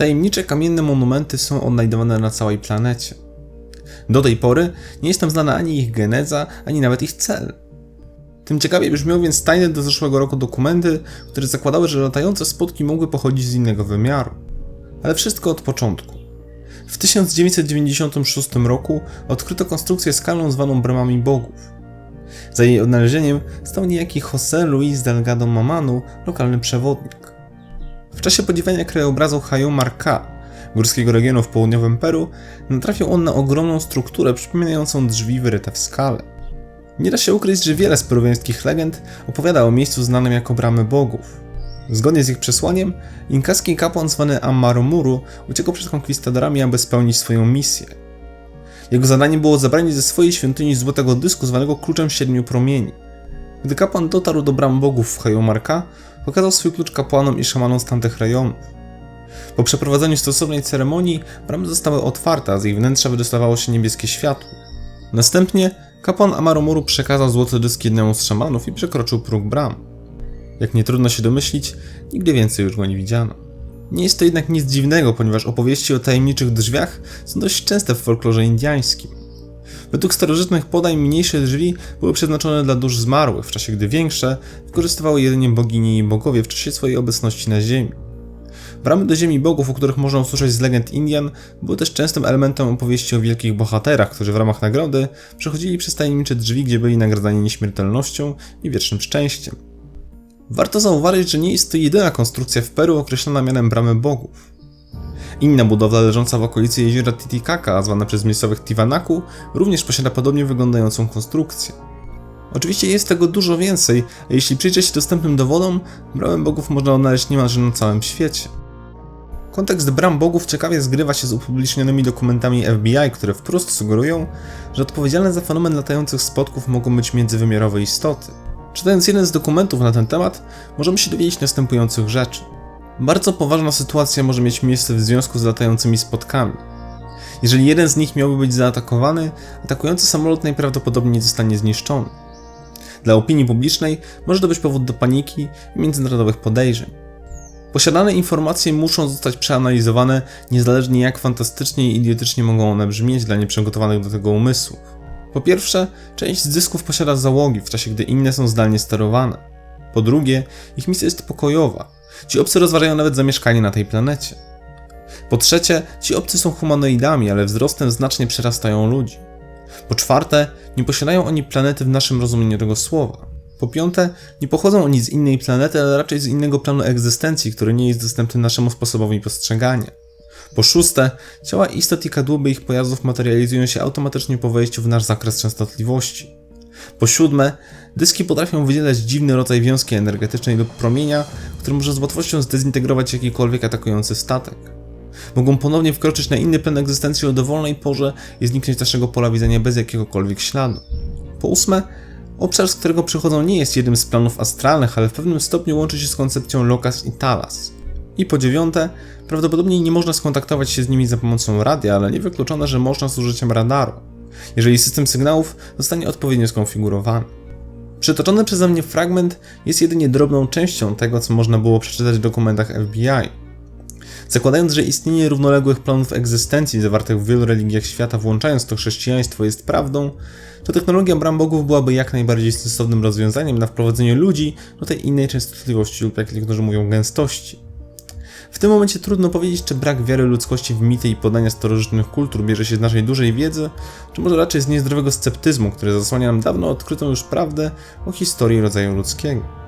Tajemnicze kamienne monumenty są odnajdowane na całej planecie. Do tej pory nie jest znana ani ich geneza, ani nawet ich cel. Tym ciekawiej brzmią więc tajne do zeszłego roku dokumenty, które zakładały, że latające spotki mogły pochodzić z innego wymiaru. Ale wszystko od początku. W 1996 roku odkryto konstrukcję skalną zwaną Bramami Bogów. Za jej odnalezieniem stał niejaki José Luis Delgado Mamanu, lokalny przewodnik. W czasie podziwiania krajobrazu Hayomar K, górskiego regionu w południowym Peru, natrafił on na ogromną strukturę przypominającą drzwi wyryte w skale. Nie da się ukryć, że wiele z peruwiańskich legend opowiada o miejscu znanym jako Bramy Bogów. Zgodnie z ich przesłaniem, inkaski kapłan zwany Amaromuru uciekł przed konkwistadorami, aby spełnić swoją misję. Jego zadaniem było zabranie ze swojej świątyni złotego dysku zwanego Kluczem Siedmiu Promieni. Gdy kapłan dotarł do bram bogów w Hayomarka, pokazał swój klucz kapłanom i szamanom z tamtych rejonów. Po przeprowadzeniu stosownej ceremonii, bramy zostały otwarte, a z ich wnętrza wydostawało się niebieskie światło. Następnie kapłan Amaromuru przekazał złoty dysk jednemu z szamanów i przekroczył próg bram. Jak nie trudno się domyślić, nigdy więcej już go nie widziano. Nie jest to jednak nic dziwnego, ponieważ opowieści o tajemniczych drzwiach są dość częste w folklorze indiańskim. Według starożytnych podań mniejsze drzwi były przeznaczone dla dusz zmarłych, w czasie gdy większe wykorzystywały jedynie bogini i bogowie w czasie swojej obecności na ziemi. Bramy do ziemi bogów, o których można usłyszeć z legend Indian, były też częstym elementem opowieści o wielkich bohaterach, którzy w ramach nagrody przechodzili przez tajemnicze drzwi, gdzie byli nagradzani nieśmiertelnością i wiecznym szczęściem. Warto zauważyć, że nie jest to jedyna konstrukcja w Peru określona mianem Bramy Bogów. Inna budowla leżąca w okolicy jeziora Titicaca, zwana przez miejscowych Tiwanaku, również posiada podobnie wyglądającą konstrukcję. Oczywiście jest tego dużo więcej, a jeśli przyjrzeć się dostępnym dowodom, bramy bogów można odnaleźć niemalże na całym świecie. Kontekst bram bogów ciekawie zgrywa się z upublicznionymi dokumentami FBI, które wprost sugerują, że odpowiedzialne za fenomen latających spotków mogą być międzywymiarowe istoty. Czytając jeden z dokumentów na ten temat, możemy się dowiedzieć następujących rzeczy. Bardzo poważna sytuacja może mieć miejsce w związku z latającymi spotkami. Jeżeli jeden z nich miałby być zaatakowany, atakujący samolot najprawdopodobniej zostanie zniszczony. Dla opinii publicznej może to być powód do paniki i międzynarodowych podejrzeń. Posiadane informacje muszą zostać przeanalizowane, niezależnie jak fantastycznie i idiotycznie mogą one brzmieć dla nieprzygotowanych do tego umysłów. Po pierwsze, część z dysków posiada załogi, w czasie gdy inne są zdalnie sterowane. Po drugie, ich misja jest pokojowa. Ci obcy rozważają nawet zamieszkanie na tej planecie. Po trzecie, ci obcy są humanoidami, ale wzrostem znacznie przerastają ludzi. Po czwarte, nie posiadają oni planety w naszym rozumieniu tego słowa. Po piąte, nie pochodzą oni z innej planety, ale raczej z innego planu egzystencji, który nie jest dostępny naszemu sposobowi postrzegania. Po szóste, ciała istot i kadłuby ich pojazdów materializują się automatycznie po wejściu w nasz zakres częstotliwości. Po siódme, dyski potrafią wydzielać dziwny rodzaj wiązki energetycznej lub promienia, który może z łatwością zdezintegrować jakikolwiek atakujący statek. Mogą ponownie wkroczyć na inny plan egzystencji o dowolnej porze i zniknąć z naszego pola widzenia bez jakiegokolwiek śladu. Po ósme, obszar, z którego przychodzą nie jest jednym z planów astralnych, ale w pewnym stopniu łączy się z koncepcją Locus i Talas. I po dziewiąte, prawdopodobnie nie można skontaktować się z nimi za pomocą radia, ale niewykluczone, że można z użyciem radaru, jeżeli system sygnałów zostanie odpowiednio skonfigurowany. Przytoczony przeze mnie fragment jest jedynie drobną częścią tego, co można było przeczytać w dokumentach FBI. Zakładając, że istnienie równoległych planów egzystencji zawartych w wielu religiach świata, włączając to chrześcijaństwo, jest prawdą, to technologia bram bogów byłaby jak najbardziej stosownym rozwiązaniem na wprowadzenie ludzi do tej innej częstotliwości lub jak niektórzy mówią gęstości. W tym momencie trudno powiedzieć, czy brak wiary ludzkości w mity i podania starożytnych kultur bierze się z naszej dużej wiedzy, czy może raczej z niezdrowego sceptyzmu, który zasłania nam dawno odkrytą już prawdę o historii rodzaju ludzkiego.